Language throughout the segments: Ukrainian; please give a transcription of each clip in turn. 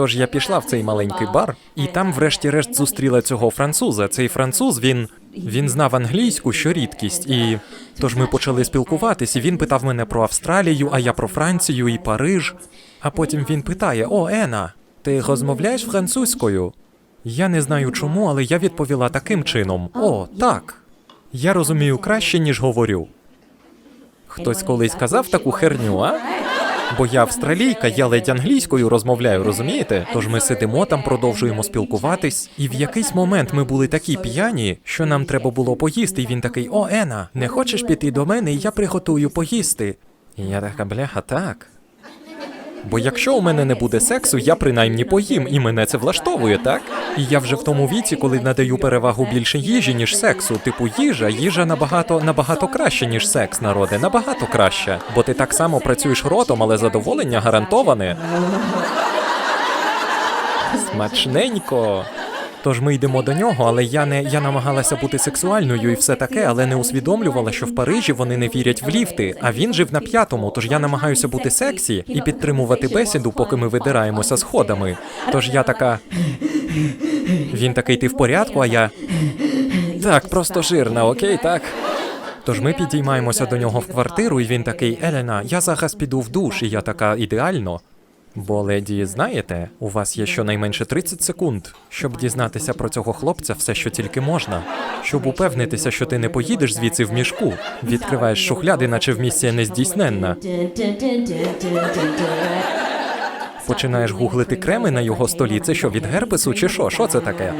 Тож я пішла в цей маленький бар, і там, врешті-решт, зустріла цього француза. Цей француз він. Він знав англійську, що рідкість, і тож ми почали спілкуватись, і він питав мене про Австралію, а я про Францію і Париж. А потім він питає: О, Ена, ти розмовляєш французькою? Я не знаю чому, але я відповіла таким чином: О, так. Я розумію краще, ніж говорю. Хтось колись казав таку херню, а? Бо я австралійка, я ледь англійською розмовляю, розумієте? Тож ми сидимо там, продовжуємо спілкуватись, і в якийсь момент ми були такі п'яні, що нам треба було поїсти. І він такий: О, Ена, не хочеш піти до мене, і я приготую поїсти. І я така, бляха, так. Бо якщо у мене не буде сексу, я принаймні поїм, і мене це влаштовує, так? І я вже в тому віці, коли надаю перевагу більше їжі, ніж сексу. Типу, їжа, їжа набагато набагато краще, ніж секс, народе, набагато краще. Бо ти так само працюєш ротом, але задоволення гарантоване. Смачненько. Тож ми йдемо до нього, але я не я намагалася бути сексуальною і все таке, але не усвідомлювала, що в Парижі вони не вірять в ліфти. А він жив на п'ятому. Тож я намагаюся бути сексі і підтримувати бесіду, поки ми видираємося сходами. Тож я така. Він такий, ти в порядку, а я. Так, просто жирна, окей, так. Тож ми підіймаємося до нього в квартиру, і він такий: Елена, я зараз піду в душ, і я така ідеально. Бо, леді, знаєте, у вас є щонайменше 30 секунд, щоб дізнатися про цього хлопця все, що тільки можна. Щоб упевнитися, що ти не поїдеш звідси в мішку. Відкриваєш шухляди, наче в місія нездійсненна. Починаєш гуглити креми на його столі. Це що від герпесу чи що? Що це таке?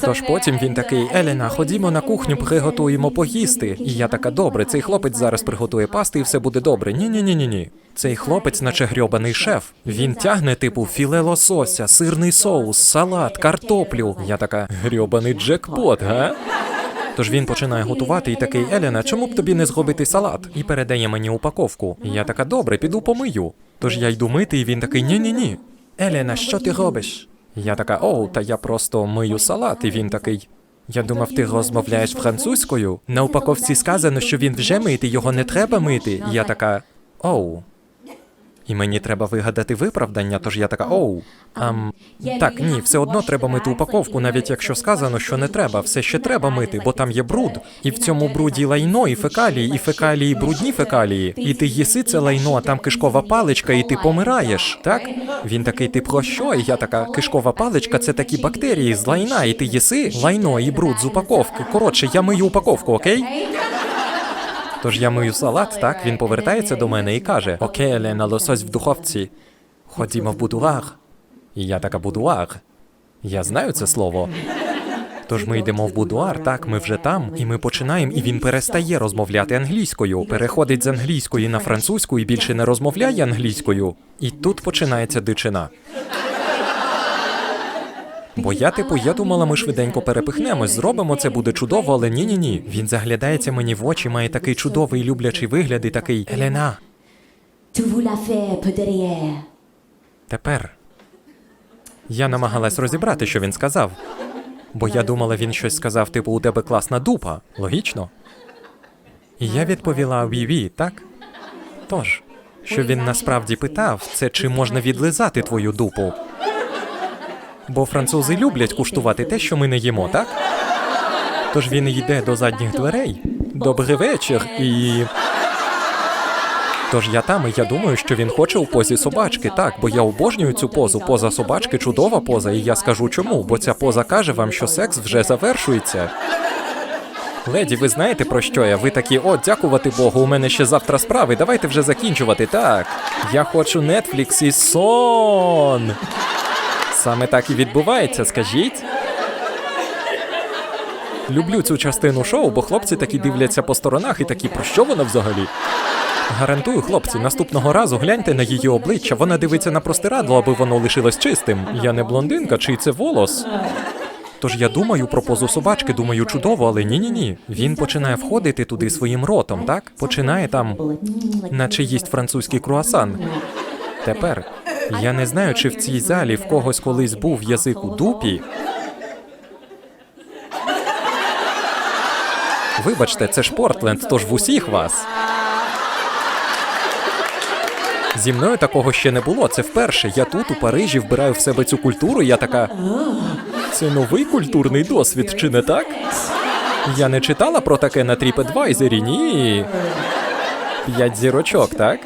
Тож потім він такий: Елена, ходімо на кухню, приготуємо поїсти. І я така, добре, цей хлопець зараз приготує пасти і все буде добре. Ні, ні, ні, ні, ні. Цей хлопець, наче грьобаний шеф. Він тягне, типу, філе лосося, сирний соус, салат, картоплю. Я така грьобаний джекпот, га? Тож він починає готувати і такий Елена, чому б тобі не зробити салат? І передає мені упаковку. Я така, добре, піду помию. Тож я йду мити, і він такий ні ні Елена, що ти робиш? Я така, оу, та я просто мию салат, і він такий. Я думав, ти розмовляєш французькою. На упаковці сказано, що він вже мити, його не треба мити. І я така, оу. І мені треба вигадати виправдання, тож я така, оу. Ам, так, ні, все одно треба мити упаковку, навіть якщо сказано, що не треба, все ще треба мити, бо там є бруд. І в цьому бруді лайно, і фекалії, і фекалії, і брудні фекалії. І ти їси це лайно, а там кишкова паличка, і ти помираєш. Так? Він такий, ти про що? І я така, кишкова паличка це такі бактерії з лайна, і ти їси лайно і бруд з упаковки. Коротше, я мию упаковку, окей? Тож я мию салат, так він повертається до мене і каже: Окей, Елена, лосось в духовці. Ходімо в будуар. І я така будуар. Я знаю це слово. Тож ми йдемо в будуар, так, ми вже там, і ми починаємо, і він перестає розмовляти англійською, переходить з англійської на французьку і більше не розмовляє англійською. І тут починається дичина. Бо я, типу, я думала, ми швиденько перепихнемось, зробимо це буде чудово, але ні, ні, ні. Він заглядається мені в очі, має такий чудовий люблячий вигляд і такий Елена. Тепер. Я намагалась розібрати, що він сказав. Бо я думала, він щось сказав, типу, у тебе класна дупа. Логічно. І я відповіла ві-ві, так? Тож, що він насправді питав, це чи можна відлизати твою дупу. Бо французи люблять куштувати те, що ми не їмо, так? Тож він йде до задніх дверей. Добрий вечір і. Тож я там, і я думаю, що він хоче у позі собачки, так, бо я обожнюю цю позу. Поза собачки чудова поза, і я скажу чому, бо ця поза каже вам, що секс вже завершується. Леді, ви знаєте про що я? Ви такі, о, дякувати Богу, у мене ще завтра справи. Давайте вже закінчувати. Так. Я хочу Netflix і сон. Саме так і відбувається, скажіть. Люблю цю частину шоу, бо хлопці такі дивляться по сторонах і такі, про що вона взагалі? Гарантую, хлопці, наступного разу гляньте на її обличчя, вона дивиться на простирадло, аби воно лишилось чистим. Я не блондинка, чий це волос. Тож я думаю про позу собачки, думаю, чудово, але ні-ні ні. Він починає входити туди своїм ротом, так? Починає там, наче їсть французький круасан. Тепер я не знаю, чи в цій залі в когось колись був язик у дупі. Вибачте, це ж Портленд, тож в усіх вас. Зі мною такого ще не було. Це вперше. Я тут, у Парижі, вбираю в себе цю культуру. Я така. Це новий культурний досвід, чи не так? Я не читала про таке на TripAdvisor, ні. П'ять зірочок, так?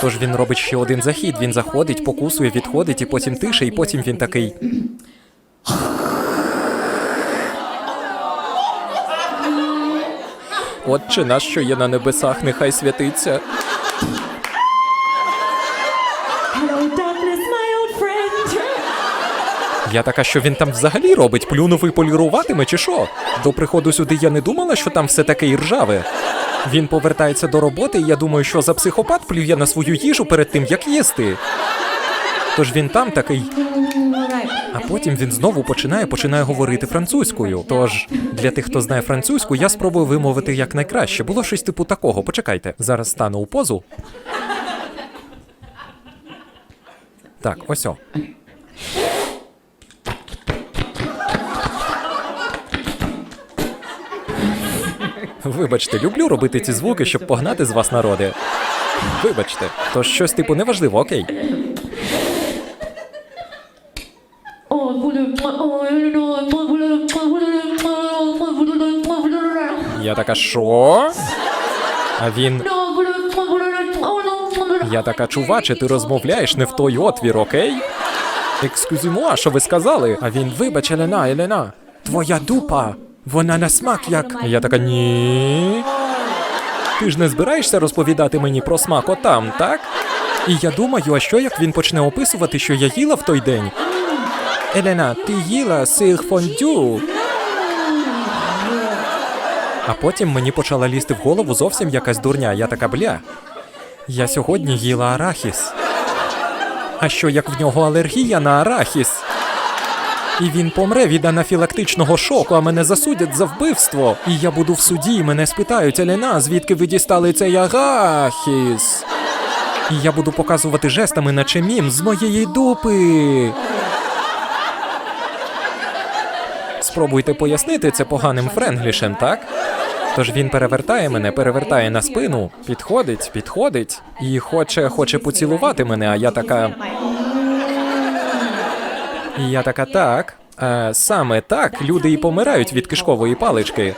Тож він робить ще один захід. Він заходить, покусує, відходить, і потім тише, і потім він такий. Отче наш, що є на небесах, нехай святиться. Я така, що він там взагалі робить, плюнув і поліруватиме, чи що? До приходу сюди я не думала, що там все таке іржаве. Він повертається до роботи, і я думаю, що за психопат плює на свою їжу перед тим, як їсти. Тож він там такий. А потім він знову починає починає говорити французькою. Тож для тих, хто знає французьку, я спробую вимовити як найкраще. Було щось типу такого. Почекайте. Зараз стану у позу. Так, ось о. Вибачте, люблю робити ці звуки, щоб погнати з вас народи. Вибачте, то щось типу неважливо, окей. Я така, що? А він. Я така, чуваче, ти розмовляєш не в той отвір, окей? Екскузюмуа, що ви сказали? А він, вибач, Елена, Елена, твоя дупа, вона на смак як. Я така, ні. Ти ж не збираєшся розповідати мені про смак отам, так? І я думаю, а що як він почне описувати, що я їла в той день? Елена, ти їла сир фондю. А потім мені почала лізти в голову зовсім якась дурня. Я така, бля. Я сьогодні їла арахіс. А що як в нього алергія на арахіс? І він помре від анафілактичного шоку, а мене засудять за вбивство. І я буду в суді, і мене спитають, Елена, звідки ви дістали цей арахіс? І я буду показувати жестами, наче мім з моєї дупи. Спробуйте пояснити це поганим френглішем, так? Тож він перевертає мене, перевертає на спину, підходить, підходить і хоче, хоче поцілувати мене, а я така. І я така, так. Е, саме так люди і помирають від кишкової палички.